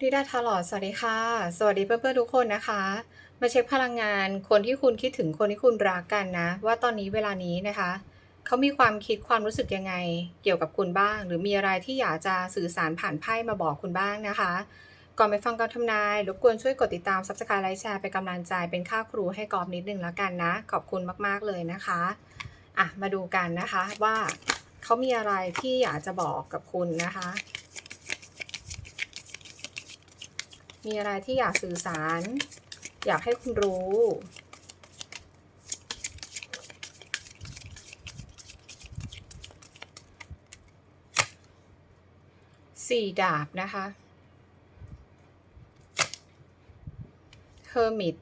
ดีดาทาลอดสวัสดีค่ะ สวัสดีเพื่อนๆทุกคนนะคะ มาเช็คพลังงานคนที่คุณคิดถึงคนที่คุณรักกันนะ ว่าตอนนี้เวลานี้นะคะเขามีความคิดความรู้สึกยังไง เกี่ยวกับคุณบ้าง หรือมีอะไรที่อยากจะสื่อสารผ่านไพ่มาบอกคุณบ้างนะคะ ก่อนไปฟังการทำนายรบกวนช่วยกดติดตาม subscribe ไลค์แชร์เป็นกำลังใจเป็นค่าครูให้กอบนิดนึงแล้วกันนะ ขอบคุณมากๆเลยนะคะอะมาดูกันนะคะว่าเขามีอะไรที่อยากจะบอกกับคุณนะคะ มีอะไรที่อยากสื่อสาร อยากให้คุณรู้ สี่ดาบนะคะเฮอร์มิต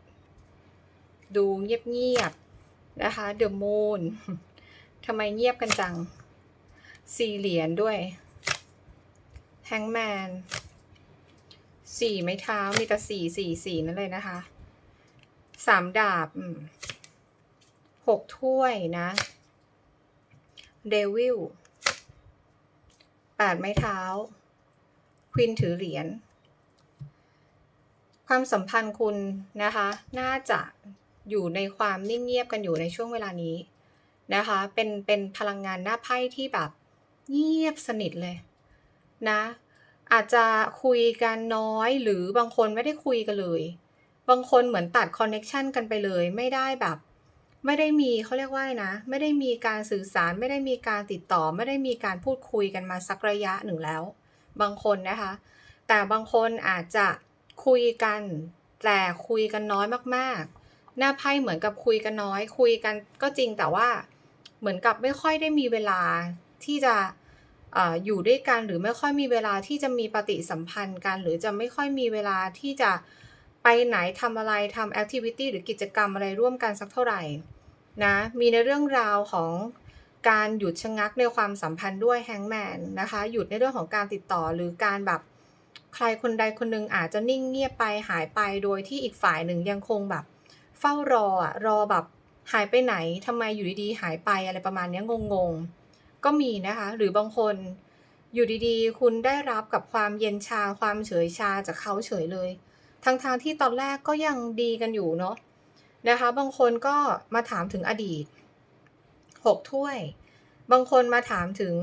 ดูเงียบๆนะคะเดอะมูนทำไมเงียบกันจัง สี่เหรียญด้วยแฮงแมน สี่ไม้เท้ามีแต่สี่สี่สี่นั่นเลยนะคะสามดาบหกถ้วยนะเดวิลแปดไม้เท้า ควินถือเหรียญ ความสัมพันธ์คุณนะคะ น่าจะอยู่ในความนิ่งเงียบกันอยู่ในช่วงเวลานี้นะคะ เป็นเป็นพลังงานหน้าไพ่ที่แบบเงียบสนิทเลยนะ อาจจะคุยกันน้อยหรือบางคนไม่ได้คุยกันเลย บางคนเหมือนตัดคอนเน็ชันกันไปเลย ไม่ได้แบบ ไม่ได้มีเขาเรียกว่านะ ไม่ได้มีการสื่อสาร ไม่ได้มีการติดต่อ ไม่ได้มีการพูดคุยกันมาสักระยะหนึ่งแล้ว บางคนนะคะ แต่บางคนอาจจะคุยกัน แต่คุยกันน้อยมากๆ หน้าไพ่เหมือนกับคุยกันน้อย คุยกันก็จริงแต่ว่าเหมือนกับไม่ค่อยได้มีเวลาที่จะ อยู่ด้วยกันหรือไม่ค่อยมีเวลาที่จะมีปฏิสัมพันธ์กัน หรือจะไม่ค่อยมีเวลาที่จะไปไหนทำอะไรทำแอคทิวิตี้หรือกิจกรรมอะไรร่วมกันสักเท่าไหร่นะมีในเรื่องราวของการหยุดชะงักในความสัมพันธ์ด้วยแฮงแมนนะคะหยุดในเรื่องของการติดต่อหรือการแบบใครคนใดคนหนึ่งอาจจะนิ่งเงียบไปหายไปโดยที่อีกฝ่ายหนึ่งยังคงแบบ เฝ้ารออะรอแบบหายไปไหนทำไมอยู่ดีๆหายไปอะไรประมาณนี้งงๆ ก็มีนะคะ หรือบางคนอยู่ดีๆ คุณได้รับกับความเย็นชาความเฉยชาจากเขาเฉยเลย ทั้งๆทที่ตอนแรกก็ยังดีกันอยู่เนาะนะคะ บางคนก็มาถามถึงอดีตหกถ้วย บางคนมาถามถึง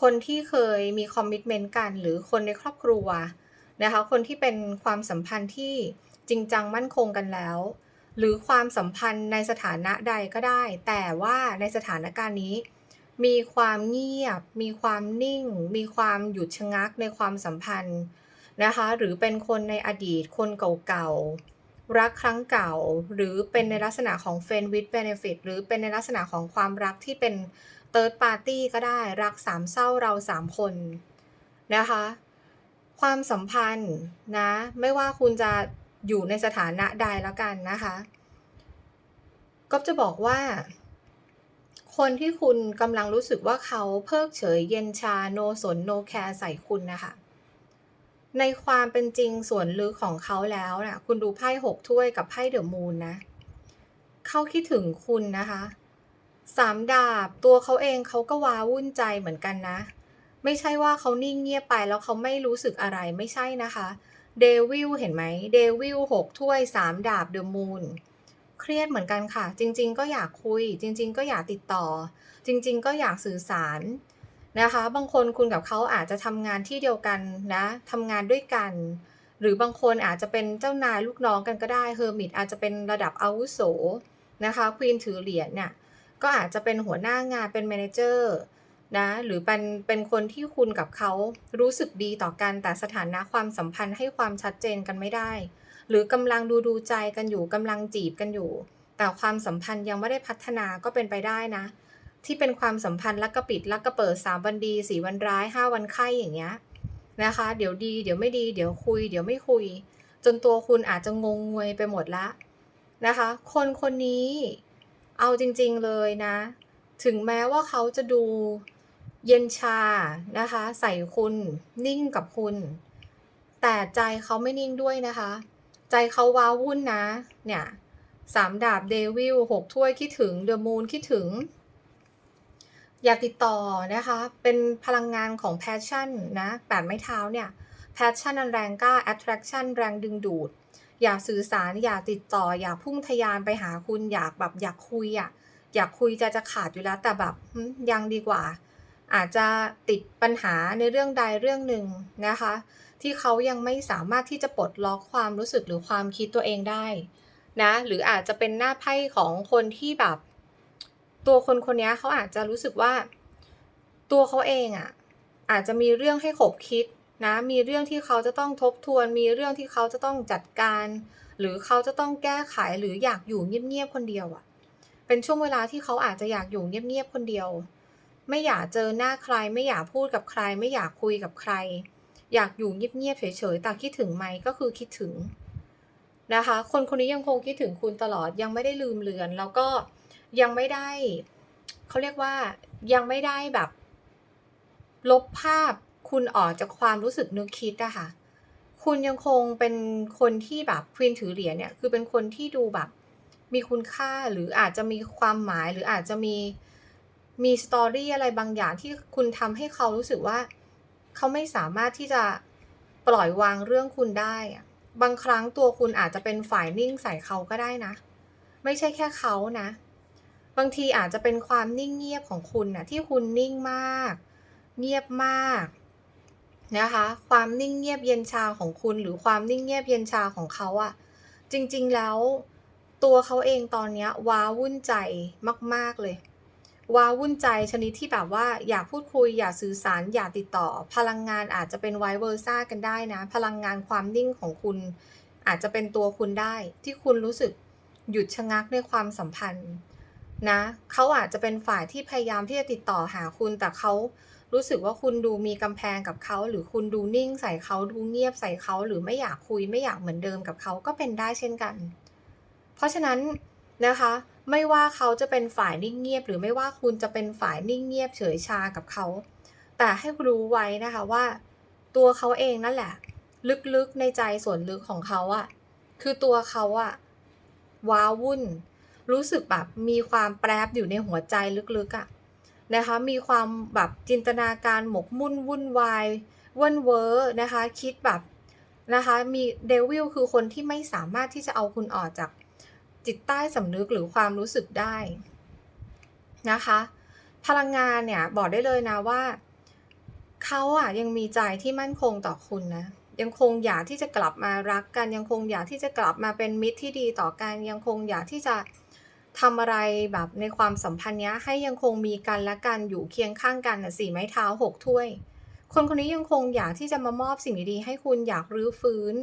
คนที่เคยมีคอมมิชเมนต์กัน หรือคนในครอบครัวนะคะ คนที่เป็นความสัมพันธ์ที่จริงจังมั่นคงกันแล้ว หรือความสัมพันธ์ในสถานะใดก็ได้ แต่ว่าในสถานการณ์นี้ มีความเงียบ มีความนิ่ง มีความหยุดชะงักในความสัมพันธ์นะคะ หรือเป็นคนในอดีต คนเก่าๆ รักครั้งเก่า หรือเป็นในลักษณะของ friend with benefit หรือเป็นในลักษณะของความรักที่เป็น third party ก็ได้ รักสามเศร้าเราสามคนนะคะ ความสัมพันธ์นะ ไม่ว่าคุณจะอยู่ในสถานะใดแล้วกันนะคะ ก็จะบอกว่า คนที่คุณกำลังรู้สึกว่าเขาเพิกเฉยเย็นชาโนสนโนแคร์ใส่คุณนะคะ ในความเป็นจริงส่วนลึกของเขาแล้วนะ่ะคุณดูไพ่หกถ้วยกับไพ่เดอะมูนนะ เขาคิดถึงคุณนะคะสามดาบตัวเขาเองเขาก็ว้าวุ่นใจเหมือนกันนะ ไม่ใช่ว่าเขานิ่งเงียบไปแล้วเขาไม่รู้สึกอะไรไม่ใช่นะคะเดวิลเห็นไหมเดวิลหกถ้วยสามดาบเดอะมูน เครียดเหมือนกันค่ะ จริง ๆ ก็อยากคุย จริง ๆ ก็อยากติดต่อ จริง ๆ ก็อยากสื่อสารนะคะ บางคนคุณกับเขาอาจจะทำงานที่เดียวกันนะทำงานด้วยกัน หรือบางคนอาจจะเป็นเจ้านายลูกน้องกันก็ได้เฮอร์มิตอาจจะเป็นระดับอาวุโสนะคะควีนถือเหรียญเนี่ยก็อาจจะเป็นหัวหน้างานเป็นแมเนเจอร์นะหรือเป็นเป็นคนที่คุณกับเขารู้สึกดีต่อกันแต่สถานะความสัมพันธ์ให้ความชัดเจนกันไม่ได้ หรือกำลังดูดูใจกันอยู่กำลังจีบกันอยู่ แต่ความสัมพันธ์ยังไม่ได้พัฒนาก็เป็นไปได้นะ ที่เป็นความสัมพันธ์ลักกระปิดลักกระเปิดสามวันดีสี่วันร้ายห้าวันไข่อย่างเงี้ยนะคะ เดี๋ยวดีเดี๋ยวไม่ดีเดี๋ยวคุย เดี๋ยวไม่คุย จนตัวคุณอาจจะงงงวยไปหมดละนะคะ คนคนนี้เอาจริงๆเลยนะ ถึงแม้ว่าเขาจะดูเย็นชานะคะ ใส่คุณนิ่งกับคุณ แต่ใจเขาไม่นิ่งด้วยนะคะ ใจเขาว้าวุ่นนะ เนี่ยสามดาบเดวิลหกถ้วยคิดถึงเดอะมูนคิดถึง อยากติดต่อนะคะ เป็นพลังงานของแพชชั่นนะแปดไม้เท้าเนี่ย passion อันแรงกล้า attraction แรงดึงดูด อยากสื่อสารอยากติดต่อ อยากพุ่งทะยานไปหาคุณอยากแบบอยากคุยอะอยากคุยใจจะขาดอยู่แล้วแต่แบบยังดีกว่า อาจจะติดปัญหาในเรื่องใดเรื่องหนึ่งนะคะ ที่เขายังไม่สามารถที่จะปลดล็อกความรู้สึกหรือความคิดตัวเองได้นะ หรืออาจจะเป็นหน้าไพ่ของคนที่แบบ ตัวคนคนนี้เขาอาจจะรู้สึกว่า ตัวเขาเองอะอาจจะมีเรื่องให้ขบคิดนะ มีเรื่องที่เขาจะต้องทบทวน มีเรื่องที่เขาจะต้องจัดการ หรือเขาจะต้องแก้ไขหรืออยากอยู่เงียบๆคนเดียวอะ เป็นช่วงเวลาที่เขาอาจจะอยากอยู่เงียบๆคนเดียว ไม่อยากเจอหน้าใคร ไม่อยากพูดกับใคร ไม่อยากคุยกับใคร อยากอยู่เงียบๆเฉยๆแต่คิดถึงไหมก็คือคิดถึงนะคะ คนคนนี้ยังคงคิดถึงคุณตลอดยังไม่ได้ลืมเลือน แล้วก็ยังไม่ได้เขาเรียกว่ายังไม่ได้แบบ ลบภาพคุณออกจากความรู้สึกนึกคิดอะค่ะคุณยังคงเป็นคนที่แบบควีนถือเหรียญเนี่ยคือเป็นคนที่ดูแบบ มีคุณค่าหรืออาจจะมีความหมายหรืออาจจะมีมีสตอรี่อะไรบางอย่างที่คุณทำให้เขารู้สึกว่า เขาไม่สามารถที่จะปล่อยวางเรื่องคุณได้อะบางครั้งตัวคุณอาจจะเป็นฝ่ายนิ่งใส่เขาก็ได้นะ ไม่ใช่แค่เขานะ บางทีอาจจะเป็นความนิ่งเงียบของคุณนะที่คุณนิ่งมาก เงียบมากนะคะ ความนิ่งเงียบเย็นชาของคุณหรือความนิ่งเงียบเย็นชาของเขาอะจริงๆแล้ว ตัวเขาเองตอนนี้ว้าวุ่นใจมาก ๆเลย ว้าวุ่นใจชนิดที่แบบว่าอยากพูดคุย อยากสื่อสาร อยากติดต่อ พลังงานอาจจะเป็นไวเวอร์ซ่ากันได้นะ พลังงานความนิ่งของคุณ อาจจะเป็นตัวคุณได้ ที่คุณรู้สึกหยุดชะงักในความสัมพันธ์นะเขาอาจจะเป็นฝ่ายที่พยายามที่จะติดต่อหาคุณ แต่เขารู้สึกว่าคุณดูมีกำแพงกับเขา หรือคุณดูนิ่งใส่เขาดูเงียบใส่เขา หรือไม่อยากคุยไม่อยากเหมือนเดิมกับเขาก็เป็นได้เช่นกัน เพราะฉะนั้นนะคะ ไม่ว่าเขาจะเป็นฝ่ายนิ่งเงียบ หรือไม่ว่าคุณจะเป็นฝ่ายนิ่งเงียบเฉยชากับเขา แต่ให้รู้ไว้นะคะว่า ตัวเขาเองนั่นแหละ ลึกๆในใจส่วนลึกของเขาอะคือตัวเขาอะว้าวุ่น รู้สึกแบบมีความแปรบอยู่ในหัวใจลึกๆอะนะคะมีความแบบจินตนาการหมกมุ่นวุ่นวายว่นเวอร์นะคะ คิดแบบนะคะมีเดวิลคือคนที่ไม่สามารถที่จะเอาคุณออกจาก จิตใต้สำนึกหรือความรู้สึกได้นะคะ พลังงานเนี่ยบอกได้เลยนะว่าเขาอะยังมีใจที่มั่นคงต่อคุณนะยังคงอยากที่จะกลับมารักกัน ยังคงอยากที่จะกลับมาเป็นมิตรที่ดีต่อกัน ยังคงอยากที่จะทำอะไรแบบในความสัมพันธ์นี้ให้ยังคงมีกันและกันอยู่เคียงข้างกันนะสี่ไม้เท้าหกถ้วย คนคนนี้ยังคงอยากที่จะมามอบสิ่งดีๆให้คุณอยากรื้อฟื้น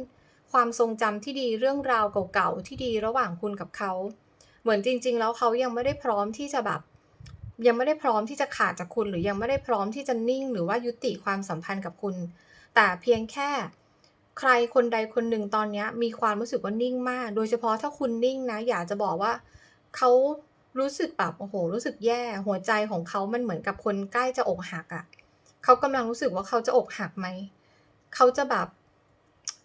ความทรงจำที่ดีเรื่องราวเก่าๆที่ดีระหว่างคุณกับเขา เหมือนจริง ๆ แล้วเขายังไม่ได้พร้อมที่จะแบบ ยังไม่ได้พร้อมที่จะขาดจากคุณ หรือยังไม่ได้พร้อมที่จะนิ่ง หรือว่ายุติความสัมพันธ์กับคุณ แต่เพียงแค่ ใครคนใดคนหนึ่งตอนนี้มีความรู้สึกว่านิ่งมาก โดยเฉพาะถ้าคุณนิ่งนะ อยากจะบอกว่าเขารู้สึกแบบโอ้โห รู้สึกแย่หัวใจของเขามันเหมือนกับคนใกล้จะอกหักอะ่ะเขากำลังรู้สึกว่าเขาจะอกหักไหมเขาจะแบบ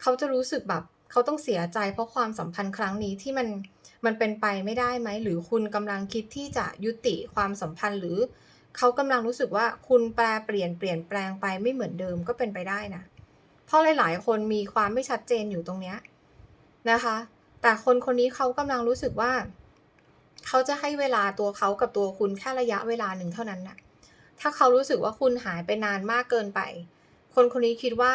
เขาจะรู้สึกแบบเขาต้องเสียใจเพราะความสัมพันธ์ครั้งนี้ที่มันมันเป็นไปไม่ได้ไหม หรือคุณกำลังคิดที่จะยุติความสัมพันธ์หรือเขากำลังรู้สึกว่าคุณแปลเปลี่ยนเปลี่ยนแปลงไปไม่เหมือนเดิมก็เป็นไปได้นะ เพราะหลาย ๆ คนมีความไม่ชัดเจนอยู่ตรงเนี้ยนะคะ แต่คนคนนี้เขากำลังรู้สึกว่า เขาจะให้เวลาตัวเขากับตัวคุณแค่ระยะเวลาหนึ่งเท่านั้นนะถ้าเขารู้สึกว่าคุณหายไปนานมากเกินไป คนคนนี้คิดว่า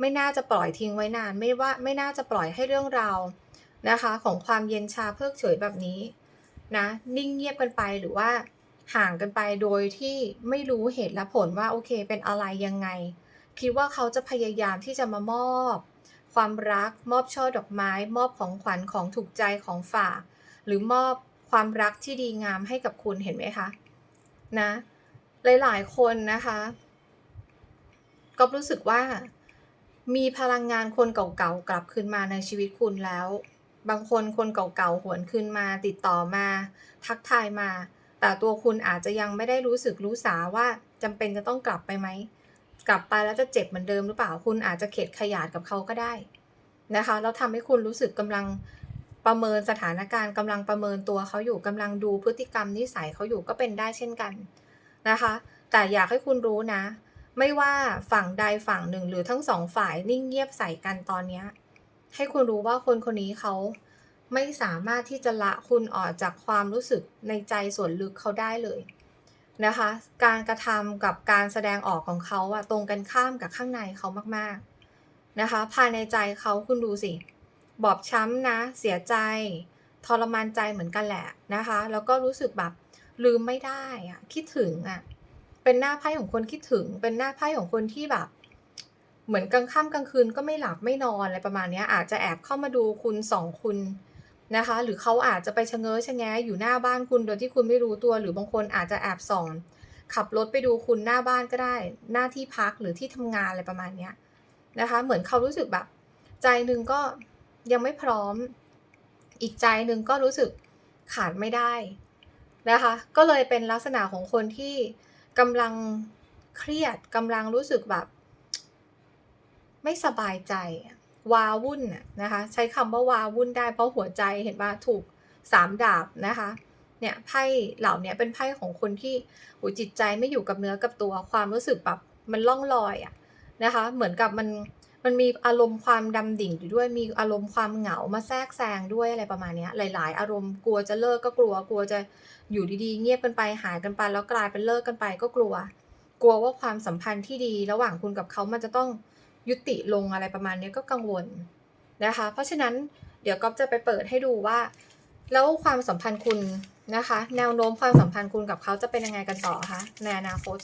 ไม่น่าจะปล่อยทิ้งไว้นาน ไม่ว่าไม่น่าจะปล่อยให้เรื่องราวนะคะ ของความเย็นชาเพิกเฉยแบบนี้นะนิ่งเงียบกันไปหรือว่าห่างกันไปโดยที่ไม่รู้เหตุและผลว่าโอเคเป็นอะไรยังไง คิดว่าเขาจะพยายามที่จะมามอบ ความรักมอบช่อดอกไม้ มอบของขวัญของถูกใจของฝาก หรือมอบความรักที่ดีงามให้กับคุณเห็นไหมคะนะหลายๆคนนะคะก็รู้สึกว่า มีพลังงานคนเก่าๆกลับคืนมาในชีวิตคุณแล้ว บางคนคนเก่าๆหวนคืนมาติดต่อมา ทักทายมา แต่ตัวคุณอาจจะยังไม่ได้รู้สึกรู้สาว่าจำเป็นจะต้องกลับไปไหม กลับไปแล้วจะเจ็บเหมือนเดิมหรือเปล่าคุณอาจจะเข็ดขยาดกับเขาก็ได้นะคะแล้วทำให้คุณรู้สึกกำลังประเมินสถานการณ์กำลังประเมินตัวเขาอยู่กำลังดูพฤติกรรมนิสัยเขาอยู่ก็เป็นได้เช่นกันนะคะ แต่อยากให้คุณรู้นะ ไม่ว่าฝั่งใดฝั่งหนึ่งหรือทั้งสองฝ่ายนิ่งเงียบใส่กันตอนเนี้ยให้คุณรู้ว่าคนคนนี้เขาไม่สามารถที่จะละคุณออกจากความรู้สึกในใจส่วนลึกเขาได้เลยนะคะ การกระทำกับการแสดงออกของเขาอะตรงกันข้ามกับข้างในเขามากๆนะคะ ภายในใจเขาคุณดูสิ บอบช้ำนะ เสียใจทรมานใจเหมือนกันแหละนะคะ แล้วก็รู้สึกแบบลืมไม่ได้อะคิดถึงอะ เป็นหน้าไพ่ของคนคิดถึง เป็นหน้าไพ่ของคนที่แบบ เหมือนกลางค่ำกลางคืนก็ไม่หลับไม่นอนอะไรประมาณนี้อาจจะแอบเข้ามาดูคุณสองคุณนะคะ หรือเขาอาจจะไปชะเง้อชะแงอยู่หน้าบ้านคุณโดยที่คุณไม่รู้ตัว หรือบางคนอาจจะแอบส่อง ขับรถไปดูคุณหน้าบ้านก็ได้ หน้าที่พักหรือที่ทำงานอะไรประมาณนี้นะคะ เหมือนเขารู้สึกแบบ ใจหนึ่งก็ยังไม่พร้อม อีกใจหนึ่งก็รู้สึกขาดไม่ได้นะคะ ก็เลยเป็นลักษณะของคนที่ กำลังเครียดกำลังรู้สึกแบบ ไม่สบายใจวาวุ่นนะคะ ใช้คำว่าวาวุ่นได้เพราะหัวใจเห็นว่าถูกสามดาบนะคะเนี่ยไพ่เหล่านี้เป็นไพ่ของคนที่หัวจิตใจไม่อยู่กับเนื้อกับตัวความรู้สึกแบบมันล่องลอยอะนะคะ เหมือนกับมัน มันมีอารมณ์ความดำดิ่งอยู่ด้วย มีอารมณ์ความเหงามาแทรกแซงด้วยอะไรประมาณนี้หลาย ๆ อารมณ์กลัวจะเลิกก็กลัว กลัวจะอยู่ดีๆ เงียบกันไปหายกันไปแล้วกลายเป็นเลิกกันไปก็กลัว กลัวว่าความสัมพันธ์ที่ดี ระหว่างคุณกับเขามันจะต้องยุติลงอะไรประมาณนี้ก็กังวลนะคะ เพราะฉะนั้นเดี๋ยวก๊อฟจะไปเปิดให้ดูว่า แล้วความสัมพันธ์คุณนะคะ แนวโน้มความสัมพันธ์คุณกับเขาจะเป็นยังไงกันต่อคะในอนาคต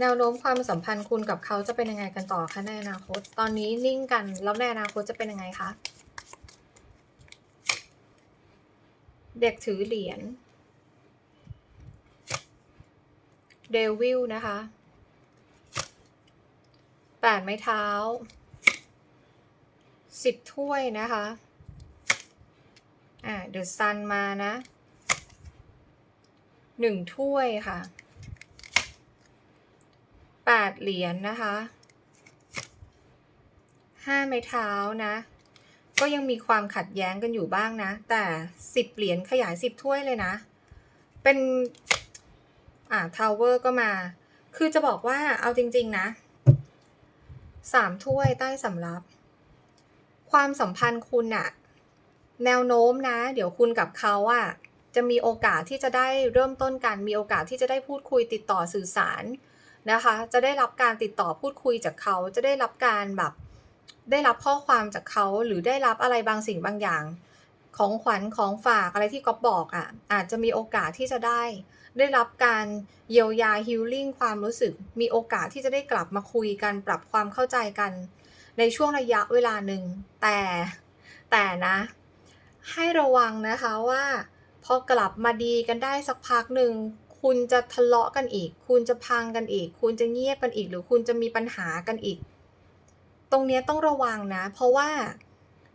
แนวโน้มความสัมพันธ์คุณกับเขาจะเป็นยังไงกันต่อคะในอนาคต ตอนนี้นิ่งกันแล้วในอนาคตจะเป็นยังไงคะ เด็กถือเหรียญเดวิลนะคะ แปดไม้เท้า สิบถ้วยนะคะ อ่าเดอะซันมานะ หนึ่งถ้วยค่ะ แปดเหรียญนนะคะห้าไม้เท้านะ ก็ยังมีความขัดแย้งกันอยู่บ้างนะ แต่สิบเหรียญขยายสิบถ้วยเลยนะ เป็นอ่าทาวเวอร์ก็มา คือจะบอกว่าเอาจริง ๆ นะสามถ้วยใต้สำรับ ความสัมพันธ์คุณอะแนวโน้มนะ เดี๋ยวคุณกับเขาอะจะมีโอกาสที่จะได้เริ่มต้นกัน มีโอกาสที่จะได้พูดคุยติดต่อสื่อสาร นะคะ จะได้รับการติดต่อพูดคุยจากเขา จะได้รับการแบบได้รับข้อความจากเขาหรือได้รับอะไรบางสิ่งบางอย่าง ของขวัญของฝากอะไรที่ก๊อฟบอกอะ่ะอาจจะมีโอกาสที่จะได้ ได้รับการเยียวยาฮิลลิ่งความรู้สึก มีโอกาสที่จะได้กลับมาคุยกันปรับความเข้าใจกัน ในช่วงระยะเวลาหนึ่งแต่แต่นะ ให้ระวังนะคะว่า พอกลับมาดีกันได้สักพักหนึ่ง คุณจะทะเลาะกันอีก คุณจะพังกันอีก คุณจะเงียบกันอีก หรือคุณจะมีปัญหากันอีก ตรงนี้ต้องระวังนะ เพราะว่า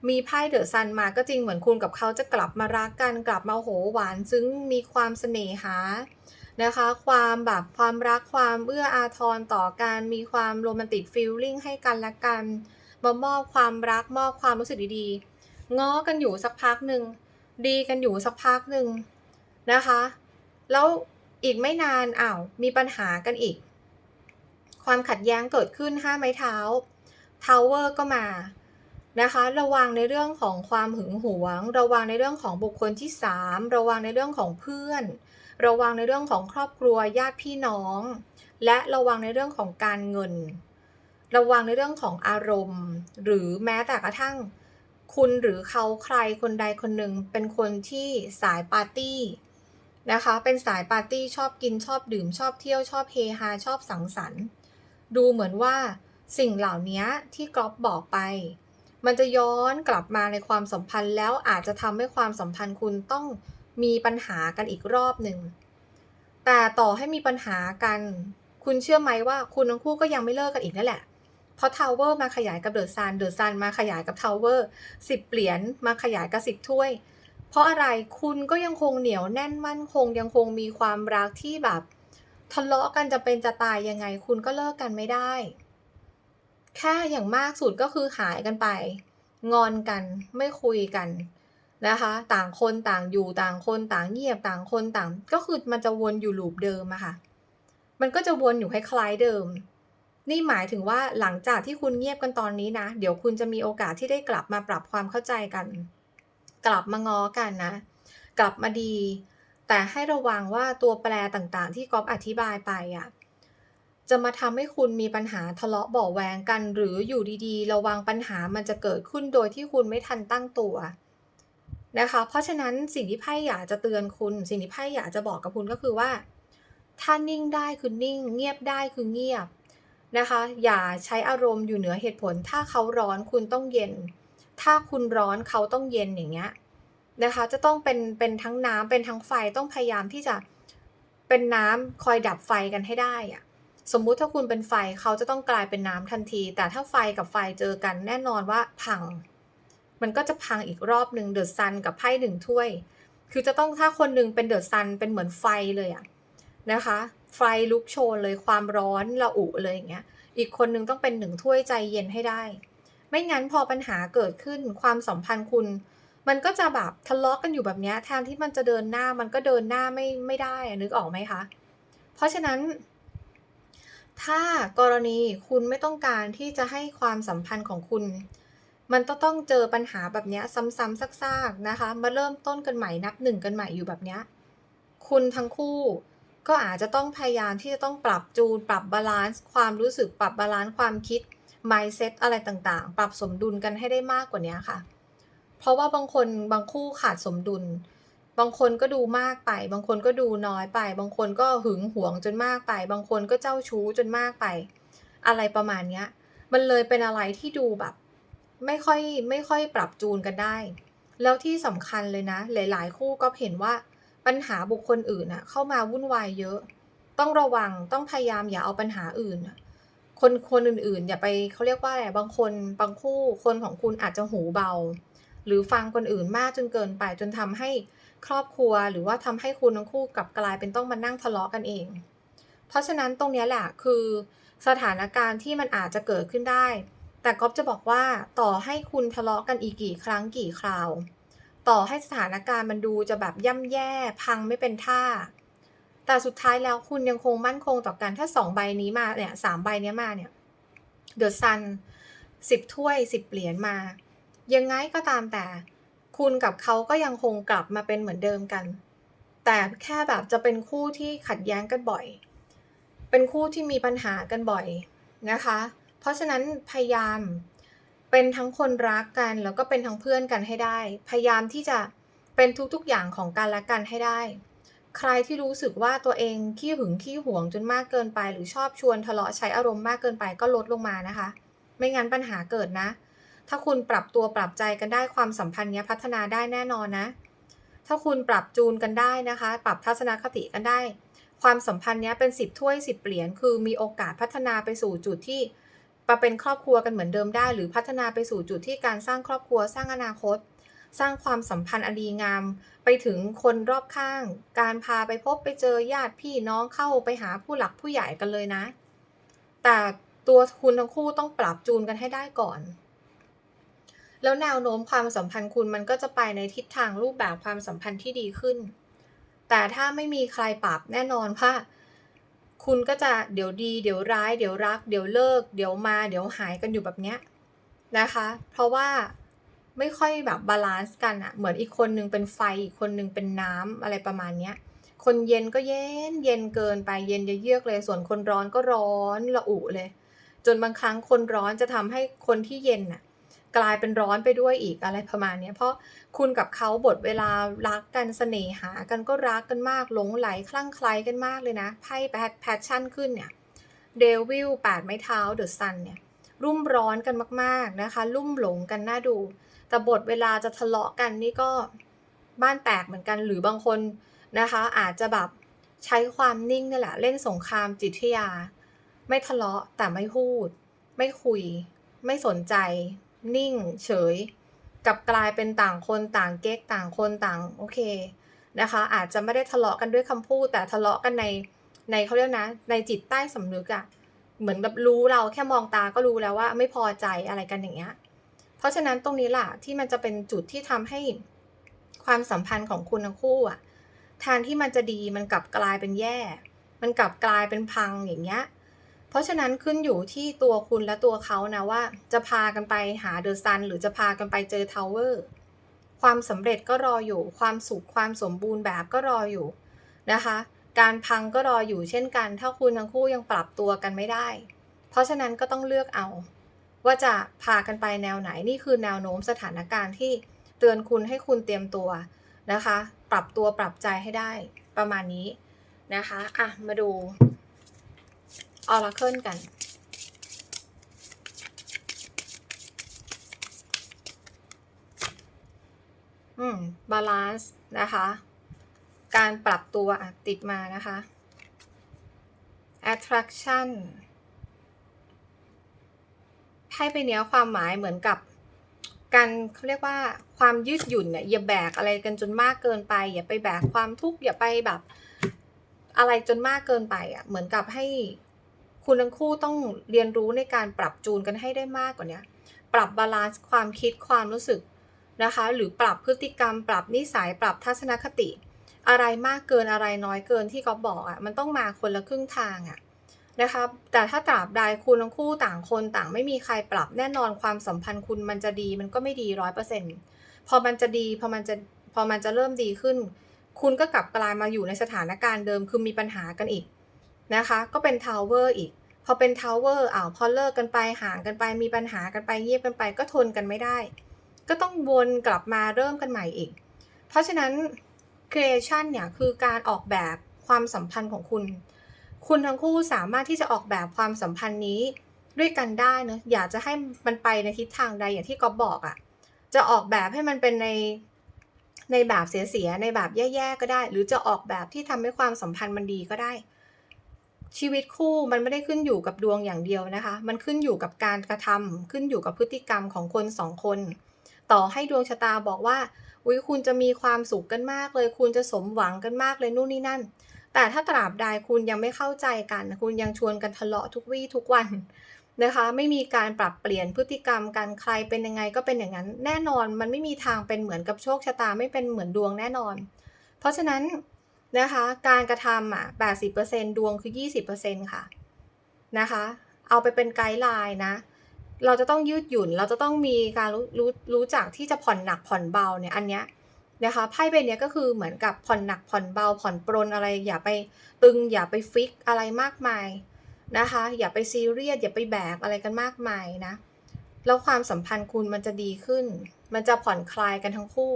มีไพ่เดอะซันมาก็จริงเหมือนคุณกับเขาจะกลับมารักกันกลับมาโหหวานซึ้งมีความเสน่หานะคะ ความแบบความรักความเอื้ออาทรต่อกันมีความโรแมนติกฟีลลิ่งให้กันและกันมามอบความรักมอบความรู้สึกดีๆง้อกันอยู่สักพักหนึ่งดีกันอยู่สักพักหนึ่งนะคะ แล้ว อีกไม่นานอ้าวมีปัญหากันอีก ความขัดแย้งเกิดขึ้นห้าไม้เท้าทาวเวอร์ก็มานะคะ ระวังในเรื่องของความหึงหวง ระวังในเรื่องของบุคคลที่สามระวังในเรื่องของเพื่อน ระวังในเรื่องของครอบครัวญาติพี่น้อง และระวังในเรื่องของการเงิน ระวังในเรื่องของอารมณ์ หรือแม้แต่กระทั่ง คุณหรือเขาใครคนใดคนหนึ่งเป็นคนที่สายปาร์ตี้ นะคะ เป็นสายปาร์ตี้ชอบกินชอบดื่มชอบเที่ยวชอบเฮฮาชอบสังสรรค์ ดูเหมือนว่าสิ่งเหล่านี้ที่กรอบบอกไป มันจะย้อนกลับมาในความสัมพันธ์แล้วอาจจะทำให้ความสัมพันธ์คุณต้องมีปัญหากันอีกรอบหนึ่ง แต่ต่อให้มีปัญหากัน คุณเชื่อไหมว่าคุณทั้งคู่ก็ยังไม่เลิกกันอีกนั่นแหละ เพราะทาวเวอร์มาขยายกับเดอะซัน เดอะซันมาขยายกับทาวเวอร์สิบเหรียญมาขยายกับสิบถ้วย เพราะอะไรคุณก็ยังคงเหนียวแน่นมั่นคง ยังคงมีความรักที่แบบทะเลาะกันจะเป็นจะตายยังไง คุณก็เลิกกันไม่ได้ แค่อย่างมากสุดก็คือหายกันไป งอนกันไม่คุยกันนะคะ ต่างคนต่างอยู่ต่างคนต่างเงียบต่างคนต่าง ก็คือมันจะวนอยู่ลูปเดิมอะค่ะ มันก็จะวนอยู่คล้ายๆเดิม นี่หมายถึงว่าหลังจากที่คุณเงียบกันตอนนี้นะ เดี๋ยวคุณจะมีโอกาสที่ได้กลับมาปรับความเข้าใจกัน กลับมาง้อกันนะ กลับมาดี แต่ให้ระวังว่าตัวแปรต่างๆ ที่ก๊อฟอธิบายไปอะจะมาทำให้คุณมีปัญหาทะเลาะเบาะแวงกัน หรืออยู่ดีๆ ระวังปัญหามันจะเกิดขึ้นโดยที่คุณไม่ทันตั้งตัวนะคะ เพราะฉะนั้นสิ่งที่ไพ่อยากจะเตือนคุณ สิ่งที่ไพ่อยากจะบอกกับคุณก็คือว่า ถ้านิ่งได้คือนิ่ง เงียบได้คือเงียบนะคะ อย่าใช้อารมณ์อยู่เหนือเหตุผล ถ้าเขาร้อนคุณต้องเย็น ถ้าคุณร้อนเขาต้องเย็นอย่างเงี้ยนะคะ จะต้องเป็นเป็นทั้งน้ำเป็นทั้งไฟต้องพยายามที่จะเป็นน้ำคอยดับไฟกันให้ได้อะสมมุติถ้าคุณเป็นไฟเขาจะต้องกลายเป็นน้ำทันที แต่ถ้าไฟกับไฟเจอกันแน่นอนว่าพัง มันก็จะพังอีกรอบหนึ่งเดอะซันกับไพ่หนึ่งถ้วย คือจะต้องถ้าคนหนึ่งเป็นเดอะซันเป็นเหมือนไฟเลยอะนะคะ ไฟลุกโชนเลยความร้อนระอุเลยอย่างเงี้ย อีกคนหนึ่งต้องเป็นหนึ่งถ้วยใจเย็นให้ได้ ไม่งั้นพอปัญหาเกิดขึ้นความสัมพันธ์คุณ มันก็จะแบบทะเลาะกันอยู่แบบนี้แทนที่มันจะเดินหน้ามันก็เดินหน้าไม่ไม่ได้นึกออกไหมคะ เพราะฉะนั้น ถ้ากรณีคุณไม่ต้องการที่จะให้ความสัมพันธ์ของคุณ มันต้องต้องเจอปัญหาแบบนี้ซ้ำๆซากๆนะคะ มาเริ่มต้นกันใหม่นับหนึ่งกันใหม่อยู่แบบนี้คุณทั้งคู่ก็อาจจะต้องพยายามที่จะต้องปรับจูน ปรับบาลานซ์ความรู้สึกปรับบาลานซ์ความคิด mindset อะไรต่างๆ ปรับสมดุลกันให้ได้มากกว่านี้ค่ะ เพราะว่าบางคนบางคู่ขาดสมดุล บางคนก็ดูมากไป บางคนก็ดูน้อยไป บางคนก็หึงหวงจนมากไป บางคนก็เจ้าชู้จนมากไป อะไรประมาณนี้มันเลยเป็นอะไรที่ดูแบบ ไม่ค่อยไม่ค่อยปรับจูนกันได้ แล้วที่สำคัญเลยนะ หลาย ๆ คู่ก็เห็นว่าปัญหาบุคคลอื่นน่ะเข้ามาวุ่นวายเยอะ ต้องระวังต้องพยายามอย่าเอาปัญหาอื่นน่ะ คนคนอื่นๆ อย่าไปเขาเรียกว่าอะไรบางคนบางคู่คนของคุณอาจจะหูเบา หรือฟังคนอื่นมากจนเกินไป จนทำให้ครอบครัว หรือว่าทำให้คุณทั้งคู่กลับกลายเป็นต้องมานั่งทะเลาะกันเอง เพราะฉะนั้นตรงนี้แหละคือสถานการณ์ที่มันอาจจะเกิดขึ้นได้ แต่ก๊อฟจะบอกว่าต่อให้คุณทะเลาะกันอีกกี่ครั้งกี่คราว ต่อให้สถานการณ์มันดูจะแบบย่ำแย่พังไม่เป็นท่า แต่สุดท้ายแล้วคุณยังคงมั่นคงต่อกันถ้าสองใบนี้มาเนี่ยสามใบนี้มาเนี่ยเดอะซันสิบถ้วยสิบเหรียญมา ยังไงก็ตามแต่ คุณกับเขาก็ยังคงกลับมาเป็นเหมือนเดิมกัน แต่แค่แบบจะเป็นคู่ที่ขัดแย้งกันบ่อย เป็นคู่ที่มีปัญหากันบ่อยนะคะ เพราะฉะนั้นพยายามเป็นทั้งคนรักกันแล้วก็เป็นทั้งเพื่อนกันให้ได้ พยายามที่จะเป็นทุกๆอย่างของกันและกันให้ได้ ใครที่รู้สึกว่าตัวเองขี้หึงขี้หวงจนมากเกินไป หรือชอบชวนทะเลาะใช้อารมณ์มากเกินไปก็ลดลงมานะคะ ไม่งั้นปัญหาเกิดนะ ถ้าคุณปรับตัวปรับใจกันได้ความสัมพันธ์เนี้ยพัฒนาได้แน่นอนนะ ถ้าคุณปรับจูนกันได้นะคะ ปรับทัศนคติกันได้ ความสัมพันธ์เนี้ยเป็นสิบถ้วยสิบเหรียญคือมีโอกาสพัฒนาไปสู่จุดที่มาเป็นครอบครัวกันเหมือนเดิมได้ หรือพัฒนาไปสู่จุดที่การสร้างครอบครัวสร้างอนาคต สร้างความสัมพันธ์อันดีงาม ไปถึงคนรอบข้าง การพาไปพบไปเจอญาติพี่น้องเข้าไปหาผู้หลักผู้ใหญ่กันเลยนะ แต่ตัวคุณทั้งคู่ต้องปรับจูนกันให้ได้ก่อน แล้วแนวโน้มความสัมพันธ์คุณมันก็จะไปในทิศทางรูปแบบความสัมพันธ์ที่ดีขึ้น แต่ถ้าไม่มีใครปรับแน่นอนว่าคุณก็จะเดี๋ยวดี เดี๋ยวร้าย เดี๋ยวรัก เดี๋ยวเลิก เดี๋ยวมา เดี๋ยวหายกันอยู่แบบเนี้ยนะคะ เพราะว่า ไม่ค่อยแบบบาลานซ์กันอะเหมือนอีกคนนึงเป็นไฟอีกคนนึงเป็นน้ำอะไรประมาณเนี้ยคนเย็นก็เย็นเย็นเกินไปเย็นเยือกเลย ส่วนคนร้อนก็ร้อนระอุเลย จนบางครั้งคนร้อนจะทำให้คนที่เย็นน่ะกลายเป็นร้อนไปด้วยอีกอะไรประมาณนี้เพราะคุณกับเขาบทเวลารักกันเสน่หากันก็รักกันมากหลงไหลคลั่งไคล้กันมากเลยนะไพ่แพทแพชชั่นขึ้นเนี่ยเดวิลแปดไม้เท้าเดอะซันเนี่ยรุ่มร้อนกันมากๆนะคะรุ่มหลงกันน่าดู แต่บทเวลาจะทะเลาะกันนี่ก็บ้านแตกเหมือนกันหรือบางคนนะคะ อาจจะแบบใช้ความนิ่งนี่แหละเล่นสงครามจิตวิทยา ไม่ทะเลาะแต่ไม่พูด ไม่คุย ไม่สนใจ นิ่ง เฉย กับกลายเป็นต่างคนต่างเก๊กต่างคนต่างโอเคนะคะ อาจจะไม่ได้ทะเลาะกันด้วยคำพูด แต่ทะเลาะกันในในเขาเรียกนะ ในจิตใต้สำนึกอะเหมือนแบบรู้เราแค่มองตาก็รู้แล้วว่าไม่พอใจอะไรกันอย่างเงี้ย เพราะฉะนั้นตรงนี้แหละที่มันจะเป็นจุดที่ทำให้ความสัมพันธ์ของคุณทั้งคู่อะแทนที่มันจะดีมันกลับกลายเป็นแย่ มันกลับกลายเป็นพังอย่างเงี้ย เพราะฉะนั้นขึ้นอยู่ที่ตัวคุณและตัวเขานะว่า จะพากันไปหาเดอะซันหรือจะพากันไปเจอทาวเวอร์ ความสำเร็จก็รออยู่ ความสุขความสมบูรณ์แบบก็รออยู่นะคะ การพังก็รออยู่เช่นกัน ถ้าคุณทั้งคู่ยังปรับตัวกันไม่ได้ เพราะฉะนั้นก็ต้องเลือกเอา ว่าจะพากันไปแนวไหนนี่คือแนวโน้มสถานการณ์ที่เตือนคุณให้คุณเตรียมตัวนะคะ ปรับตัวปรับใจให้ได้ประมาณนี้นะคะอะมาดูออร์เคิลกันอืมบาลานซ์นะคะ การปรับตัวติดมานะคะ attraction ไพ่ใบเนี้ยความหมายเหมือนกับการเขาเรียกว่าความยืดหยุ่นเนี่ยอย่าแบกอะไรกันจนมากเกินไป อย่าไปแบกความทุกข์อย่าไปแบบอะไรจนมากเกินไปอะเหมือนกับให้คุณทั้งคู่ต้องเรียนรู้ในการปรับจูนกันให้ได้มากกว่านี้ปรับบาลานซ์ความคิดความรู้สึกนะคะ หรือปรับพฤติกรรม ปรับนิสัยปรับทัศนคติ อะไรมากเกินอะไรน้อยเกินที่เขาบอกอะมันต้องมาคนละครึ่งทางอะ นะคะแต่ถ้าตราบใดคุณทั้งคู่ต่างคนต่างไม่มีใครปรับแน่นอนความสัมพันธ์คุณมันจะดีมันก็ไม่ดีร้อยเปอร์เซ็นต์พอมันจะดีพอมันจะพอมันจะเริ่มดีขึ้น คุณก็กลับกลายมาอยู่ในสถานการณ์เดิมคือมีปัญหากันอีกนะคะ ก็เป็นทาวเวอร์อีก พอเป็นทาวเวอร์อ้าวพอเลิกกันไปห่างกันไป มีปัญหากันไปเงียบกันไป ก็ทนกันไม่ได้ ก็ต้องวนกลับมาเริ่มกันใหม่อีก เพราะฉะนั้น creation เนี่ยคือการออกแบบความสัมพันธ์ของคุณ คุณทั้งคู่สามารถที่จะออกแบบความสัมพันธ์นี้ด้วยกันได้เนะอยากจะให้มันไปในทิศทางใดอย่างที่ก๊อฟบอกอะ่ะ จะออกแบบให้มันเป็นในในแบบเสียๆในแบบแย่ๆก็ได้ หรือจะออกแบบที่ทำให้ความสัมพันธ์มันดีก็ได้ ชีวิตคู่มันไม่ได้ขึ้นอยู่กับดวงอย่างเดียวนะคะ มันขึ้นอยู่กับการกระทำขึ้นอยู่กับพฤติกรรมของคนสองคน ต่อให้ดวงชะตาบอกว่าอุ้ยคุณจะมีความสุขกันมากเลย คุณจะสมหวังกันมากเลยนู่นนี่นั่น แต่ถ้าตราบใดคุณยังไม่เข้าใจกัน คุณยังชวนกันทะเลาะทุกวี่ทุกวันนะคะ ไม่มีการปรับเปลี่ยนพฤติกรรมกันใครเป็นยังไงก็เป็นอย่างนั้น แน่นอนมันไม่มีทางเป็นเหมือนกับโชคชะตาไม่เป็นเหมือนดวงแน่นอน เพราะฉะนั้นนะคะการกระทำอะ80%ดวงคือ 20%ค่ะนะคะ เอาไปเป็นไกด์ไลน์นะ เราจะต้องยืดหยุ่น เราจะต้องมีการรู้รู้รู้จักที่จะผ่อนหนักผ่อนเบาเนี่ยอันเนี้ย นะคะไพ่ใบเนี้ยก็คือเหมือนกับผ่อนหนักผ่อนเบาผ่อนปรนอะไร อย่าไปตึงอย่าไปฟิกอะไรมากมายนะคะ อย่าไปซีเรียสอย่าไปแบกอะไรกันมากมายนะแล้วความสัมพันธ์คุณมันจะดีขึ้น มันจะผ่อนคลายกันทั้งคู่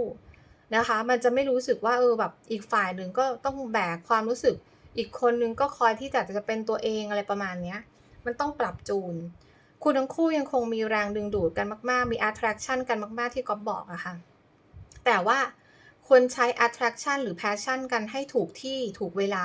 นะคะ มันจะไม่รู้สึกว่าเออแบบอีกฝ่ายหนึ่งก็ต้องแบกความรู้สึก อีกคนนึงก็คอยที่จะจะเป็นตัวเองอะไรประมาณเนี้ย มันต้องปรับจูน คุณทั้งคู่ยังคงมีแรงดึงดูดกันมาก ๆ มี attraction กันมาก ๆ ที่ก๊อฟบอกอะค่ะ แต่ว่า ควรใช้ attraction หรือ passion กันให้ถูกที่ถูกเวลา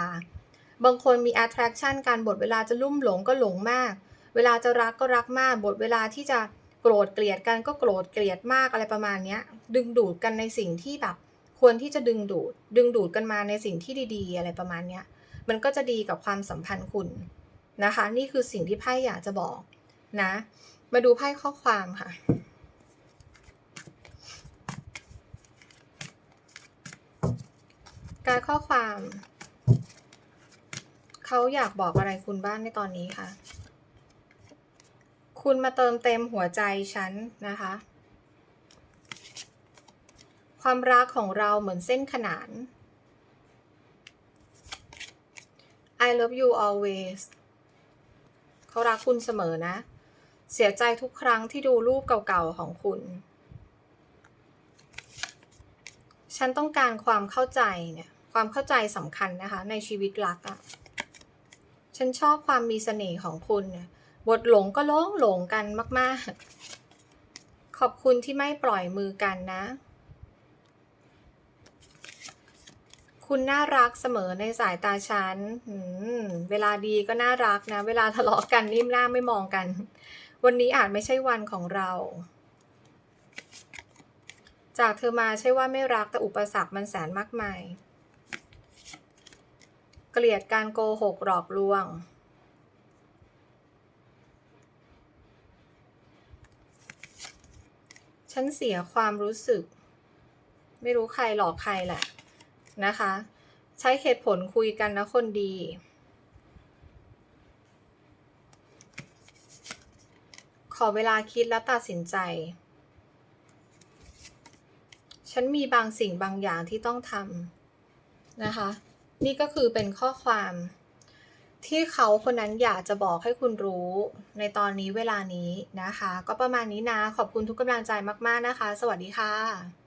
บางคนมี attraction กันบทเวลาจะลุ่มหลงก็หลงมาก เวลาจะรักก็รักมาก บทเวลาที่จะโกรธเกลียดกันก็โกรธเกลียดมากอะไรประมาณนี้ดึงดูดกันในสิ่งที่แบบควรที่จะดึงดูด ดึงดูดกันมาในสิ่งที่ดีๆ อะไรประมาณนี้มันก็จะดีกับความสัมพันธ์คุณนะคะ นี่คือสิ่งที่ไพ่อยากจะบอกนะ มาดูไพ่ข้อความค่ะ การข้อความ เขาอยากบอกอะไรคุณบ้างในตอนนี้คะคุณมาเติมเต็มหัวใจฉันนะคะ ความรักของเราเหมือนเส้นขนาน I love you always เขารักคุณเสมอนะ เสียใจทุกครั้งที่ดูรูปเก่าๆของคุณ ฉันต้องการความเข้าใจเนี่ย ความเข้าใจสำคัญนะคะ ในชีวิตรักอะ่ะ ฉันชอบความมีเสน่ห์ของคุณเนี่ยบทหลงก็หลงหลงกันมาก ๆ ขอบคุณที่ไม่ปล่อยมือกันนะ คุณน่ารักเสมอในสายตาฉันเวลาดีก็น่ารักนะ เวลาทะเลาะกันนิ่มหน้าไม่มองกัน วันนี้อาจไม่ใช่วันของเราจากเธอมาใช่ว่าไม่รักแต่อุปสรรคมันแสนมากมาย เกลียดการโกหกหลอกลวง ฉันเสียความรู้สึก ไม่รู้ใครหลอกใครแหละนะคะ ใช้เหตุผลคุยกันนะคนดี ขอเวลาคิดและตัดสินใจ ฉันมีบางสิ่งบางอย่างที่ต้องทำนะคะ นี่ก็คือเป็นข้อความ ที่เขาคนนั้นอยากจะบอกให้คุณรู้ในตอนนี้เวลานี้นะคะ ก็ประมาณนี้นะ ขอบคุณทุกกำลังใจมาก ๆ นะคะ สวัสดีค่ะ